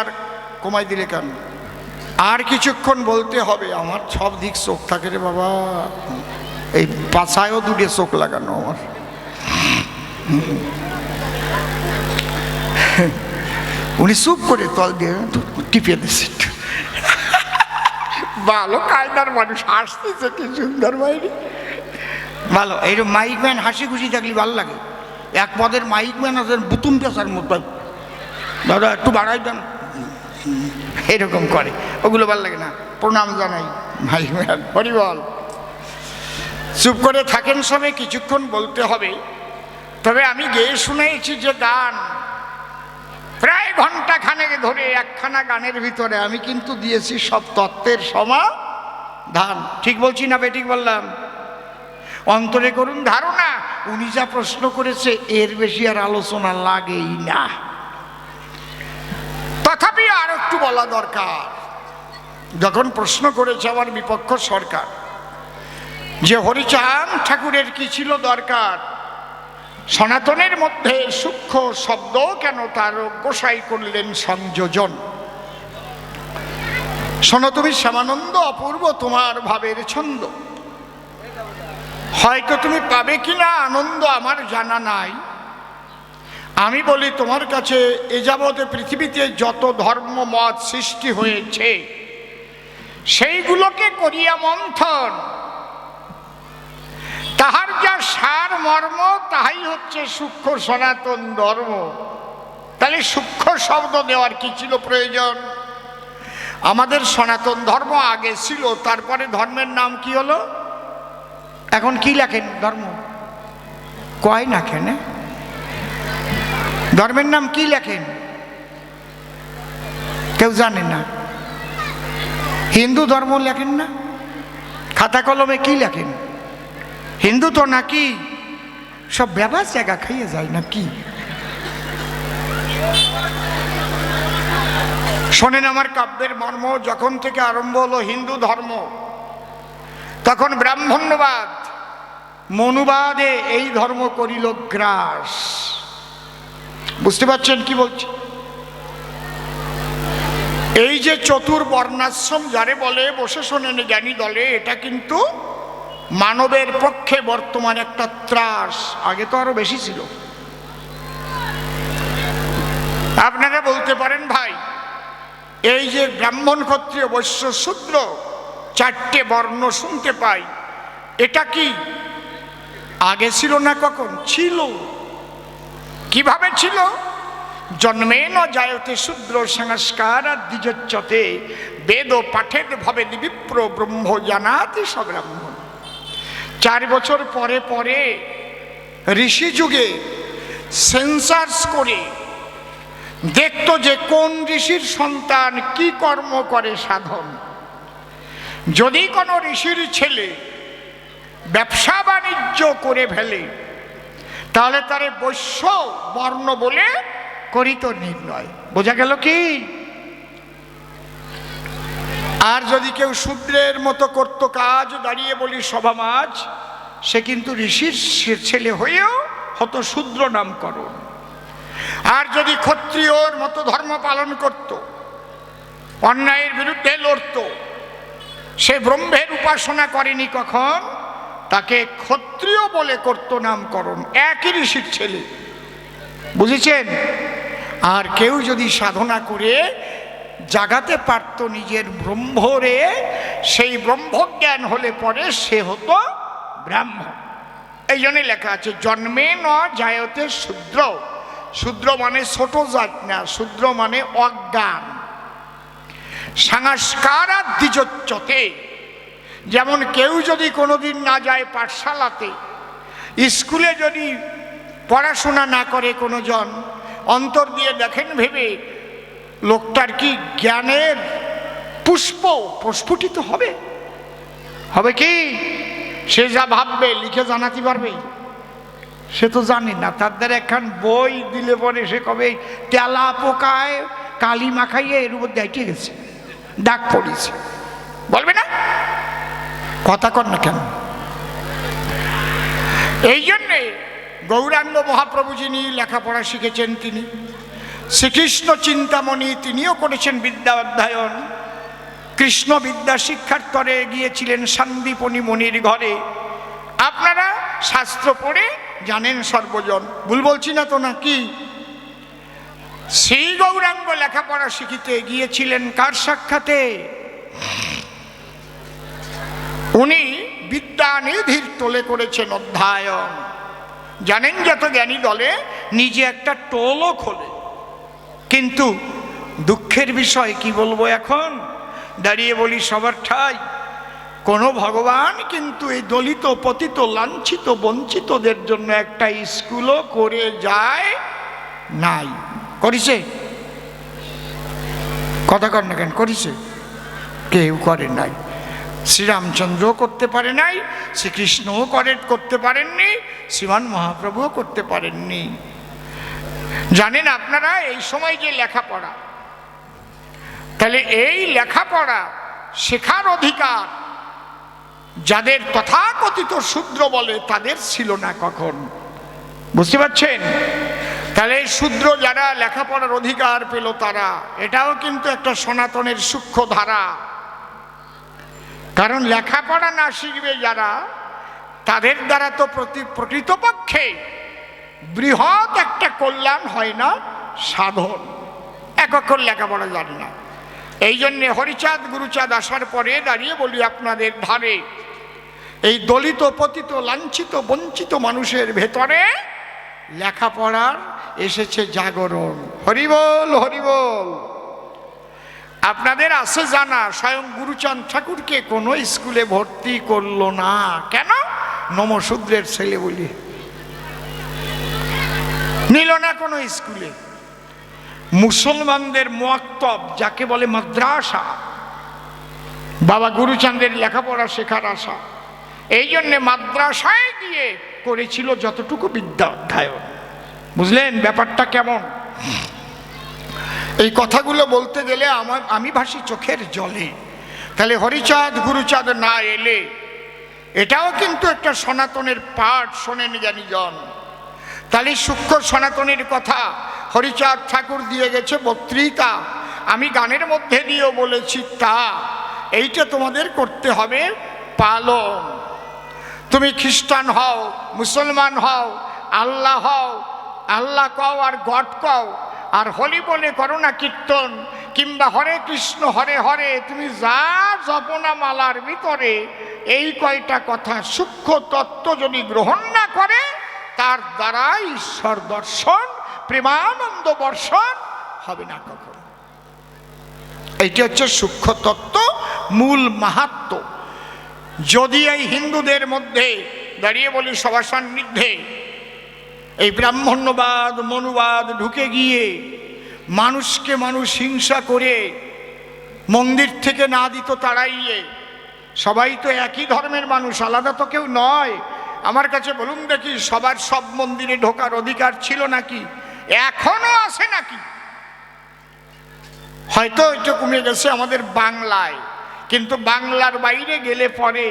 আর কমাই দিলে কেন? আর কিছুক্ষণ বলতে হবে আমার সব দিক চোখ থাকে রে বাবা। এই পাছায়ও দুটে চোখ লাগানো আমার। উনি চুপ করে তল দিয়ে টিপে একটু। ভালো কায়দার মানুষ হাসতেছে কি সুন্দর বাইরে ভালো এইরকম মাইক ম্যান হাসি খুশি থাকলে ভালো লাগে। এক পদের মাইক ম্যান আছে বুতুম পেশার মতো। দাদা একটু বাড়াই দেন। এরকম করে। ওগুলো ভালো লাগে না। প্রণাম জানাই। মাইক ম্যান হরিবল চুপ করে থাকেন সবে, কিছুক্ষণ বলতে হবে। তবে আমি গেয়ে শুনেছি যে গান প্রায় ঘণ্টা খানেক ধরে, একখানা গানের ভিতরে। আমি কিন্তু দিয়েছি সব তত্ত্বের সমা ধান ঠিক বলছি না বেঠিক বললাম? অন্তরে করুন ধারণা। উনি যা প্রশ্ন করেছে, এর বেশি আর আলোচনা লাগেই না। বলা দরকার। যখন প্রশ্ন করেছে আমার বিপক্ষ সরকার যে, হরিচাঁদ ঠাকুরের কি ছিল দরকার? সনাতনের মধ্যে সূক্ষ্ম শব্দ কেন তার গোসাই করলেন সংযোজন? শোনো তুমি, শ্যামানন্দ অপূর্ব তোমার ভাবের ছন্দ। হয়তো তুমি পাবে কিনা আনন্দ আমার জানা নাই। আমি বলি, তোমার কাছে এ যাবতে পৃথিবীতে যত ধর্ম, মত সৃষ্টি হয়েছে, সেইগুলোকে করিয়া মন্থন। তাহার যা সার মর্ম, তাহাই হচ্ছে সূক্ষ্ম সনাতন ধর্ম। তাহলে সূক্ষ্ম শব্দ দেওয়ার কি ছিল প্রয়োজন? আমাদের সনাতন ধর্ম আগে ছিল, তারপরে ধর্মের নাম কি হলো? এখন কি লেখেন ধর্ম? কয় না কেন? ধর্মের নাম কি লেখেন? কেউ জানে না। হিন্দু ধর্ম লেখেন না? খাতা কলমে কি লেখেন? হিন্দু তো নাকি সব ব্যবহার জায়গা খাইয়ে যায় না কি শোনেন আমার কাব্যের মর্ম, যখন থেকে আরম্ভ হলো হিন্দু ধর্ম, তখন ব্রাহ্মণ্যবাদ, মনুবাদে এই ধর্ম করিল গ্রাস। বুঝতে পারছেন কি বলছি? এই যে চতুর বর্ণাশ্রম যারে বলে, বসে শোনেন জ্ঞানী দলে, এটা কিন্তু মানবের পক্ষে বর্তমান একটা ত্রাস। আগে তো আরও বেশি ছিল। আপনারা বলতে পারেন ভাই, এই যে ব্রাহ্মণ ক্ষত্রিয় বৈশ্য শূদ্র, চারটে বর্ণ শুনতে পাই, এটা কি আগে ছিল না কখন? ছিল। কীভাবে ছিল? জন্মে ন জায়তে শূদ্র সংস্কার দ্বিজচ্যতে বেদ পাঠের ভাবে বিপ্র ব্রহ্ম জানাতে সব্রাহ্মণ চার বছর পরে পরে ঋষি যুগে সেন্সার্স করে দেখতো যে কোন ঋষির সন্তান কি কর্ম করে সাধন। যদি কোনো ঋষির ছেলে ব্যবসা বাণিজ্য করে ফেলে তাহলে তারে বৈশ্য বর্ণ বলে করিত নির্ণয়। বোঝা গেল কি? আর যদি কেউ শূদ্রের মতো করতো কাজ, দাঁড়িয়ে বলি সভা মাছ সে কিন্তু ঋষির ছেলে হয়েও হত শূদ্র নামকরণ। আর যদি ক্ষত্রিয়র মতো ধর্ম পালন করত, অন্যায়ের বিরুদ্ধে লড়ত, সে ব্রহ্মের উপাসনা করেনি কখন? তাকে ক্ষত্রিয় বলে করত নামকরণ। একই ঋষির ছেলে। বুঝেছেন? আর কেউ যদি সাধনা করে, জাগাতে পারত নিজের ব্রহ্মরে, সেই ব্রহ্মজ্ঞান হলে পরে সে হতো ব্রাহ্মণ এই জন্যই লেখা আছে, জন্মে ন জায়তে শূদ্র। শূদ্র মানে ছোট জাত না, শূদ্র মানে অজ্ঞান। সংস্কার দ্বিজোচ্চতে যেমন কেউ যদি কোনোদিন না যায় পাঠশালাতে, স্কুলে যদি পড়াশোনা না করে কোনো জন অন্তর দিয়ে দেখেন ভেবে, লোকটার কি জ্ঞানের পুষ্প প্রস্ফুটিত হবে? হবে কি? সে যা ভাববে, লিখে জানাতে পারবে? সে তো জানে না, তার দ্বারা একখান বই দিলে পরে সে কবে তেলা পোকায়, কালি মাখাইয়ে এর উপর দাইটে গেছে ডাক পড়েছে বলবে না? কথা কর না কেন? এই জন্যে গৌরাঙ্গ মহাপ্রভু যিনি লেখাপড়া শিখেছেন তিনি। শ্রীকৃষ্ণ চিন্তামণি তিনিও করেছেন বিদ্যা অধ্যয়ন। কৃষ্ণ বিদ্যা শিক্ষার তরে গিয়েছিলেন সন্দীপনী মণির ঘরে। আপনারা শাস্ত্র পড়ে জানেন সর্বজন। ভুল বলছি না তো নাকি? শ্রী গৌরাঙ্গ লেখাপড়া শিখিতে গিয়েছিলেন কার সাক্ষাতে? উনি বিদ্যানিধির তোলে করেছেন অধ্যায়ন। জানেন যত জ্ঞানী দলে, নিজে একটা টোলও খোলে। কিন্তু দুঃখের বিষয় কি বলব এখন? দাঁড়িয়ে বলি সবার ঠাই। কোনো ভগবান কিন্তু এই দলিত, পতিত, লাঞ্ছিত, বঞ্চিতদের জন্য একটা স্কুলও করে যায় নাই। করিছে? কথা কর না কেন, করিছে? কেউ করে নাই। শ্রীরামচন্দ্রও করতে পারে নাই, শ্রীকৃষ্ণও করে, করতে পারেননি, শ্রীমান মহাপ্রভুও করতে পারেননি। জানেন আপনারা, এই সময় যে লেখাপড়া, তাহলে এই লেখাপড়া শেখার অধিকার যাদের তথাকথিত শূদ্র বলে, তাদের ছিল না কখন? বুঝতে পারছেন? তাহলে শূদ্র যারা লেখাপড়ার অধিকার পেল তারা, এটাও কিন্তু একটা সনাতনের সূক্ষ্ম ধারা কারণ লেখাপড়া না শিখবে যারা, তাদের দ্বারা তো প্রতি প্রকৃতপক্ষে বৃহৎ একটা কল্যাণ হয় না, সাধন। এক অক্ষর লেখাপড়া জানে না। এই জন্যে হরিচাঁদ, গুরুচাঁদ আসার পরে দাঁড়িয়ে বলি আপনাদের ধারে, এই দলিত, পতিত, লাঞ্ছিত, বঞ্চিত মানুষের ভেতরে লেখাপড়ার এসেছে জাগরণ। হরিবল হরিবল! আপনাদের আছে জানা, স্বয়ং গুরুচাঁদ ঠাকুরকে কোনো স্কুলে ভর্তি করল না। কেন? নমশূদ্রের ছেলে বলি। নিল না কোনো স্কুলে। মুসলমানদের মোয়াক্তব, যাকে বলে মাদ্রাসা। বাবা গুরুচাঁদের লেখাপড়া শেখার আশা। এই জন্যে মাদ্রাসায় গিয়ে করেছিল যতটুকু বিদ্যা অধ্যায়ন। বুঝলেন? ব্যাপারটা কেমন? এই কথাগুলো বলতে গেলে আমার, আমি ভাসি চোখের জলে। তাহলে হরিচাঁদ, গুরুচাঁদ না এলে, এটাও কিন্তু একটা সনাতনের পাঠ, শোনেন জন তাহলে সূক্ষ্ম সনাতনের কথা হরিচাঁদ ঠাকুর দিয়ে গেছে বক্তৃতা। আমি গানের মধ্যে দিয়েও বলেছি তা, এইটা তোমাদের করতে হবে পালন। তুমি খ্রিস্টান হও, মুসলমান হও, আল্লাহ হও, আল্লাহ কও আর গড কও আর হলি বলে করো কীর্তন, কিংবা হরে কৃষ্ণ, হরে হরে, তুমি যা জপনা মালার ভিতরে এই কয়টা কথা সূক্ষ্ম তত্ত্ব যদি গ্রহণ না করে, তার দ্বারা ঈশ্বর দর্শন, প্রেমানন্দ বর্ষণ হবে না কখন। এইটি হচ্ছে সূক্ষ্ম তত্ত্ব, মূল মাহাত্ম যদি এই হিন্দুদের মধ্যে, দাঁড়িয়ে বলি সবার সান্নিধ্যে এই ব্রাহ্মণ্যবাদ, মনুবাদ ঢুকে গিয়ে মানুষকে মানুষ হিংসা করে মন্দির থেকে না দিত তাড়াইয়ে। সবাই তো একই ধর্মের মানুষ, আলাদা তো কেউ নয়। আমার কাছে বলুন দেখি, সবার সব মন্দিরে ঢোকার অধিকার ছিল নাকি? এখনও আছে নাকি? হয়তো এটা কমে গেছে আমাদের বাংলায়, কিন্তু বাংলার বাইরে গেলে পরে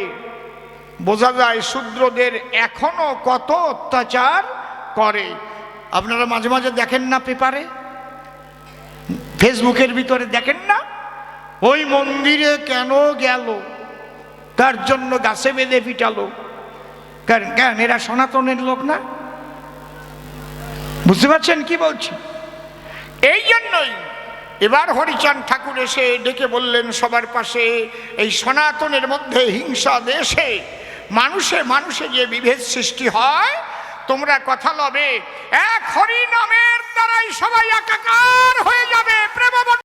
বোঝা যায়, শূদ্রদের এখনও কত অত্যাচার করে। আপনারা মাঝে মাঝে দেখেন না পেপারে? ফেসবুকের ভিতরে দেখেন না? ওই মন্দিরে কেন গেল? তার জন্য গাছে বেঁধে পিটালো। কেন কেন এরা সনাতনের লোক না? বুঝতে পারছেন কি বলছি? এই জন্যই এবার হরিচাঁদ ঠাকুর এসে ডেকে বললেন, সবার পাশে এই সনাতনের মধ্যে হিংসা দেশে, মানুষে মানুষে যে বিভেদ সৃষ্টি হয় তোমরা কথা লবে। এক হরি নামের দ্বারাই সবাই একাকার হয়ে যাবে প্রেম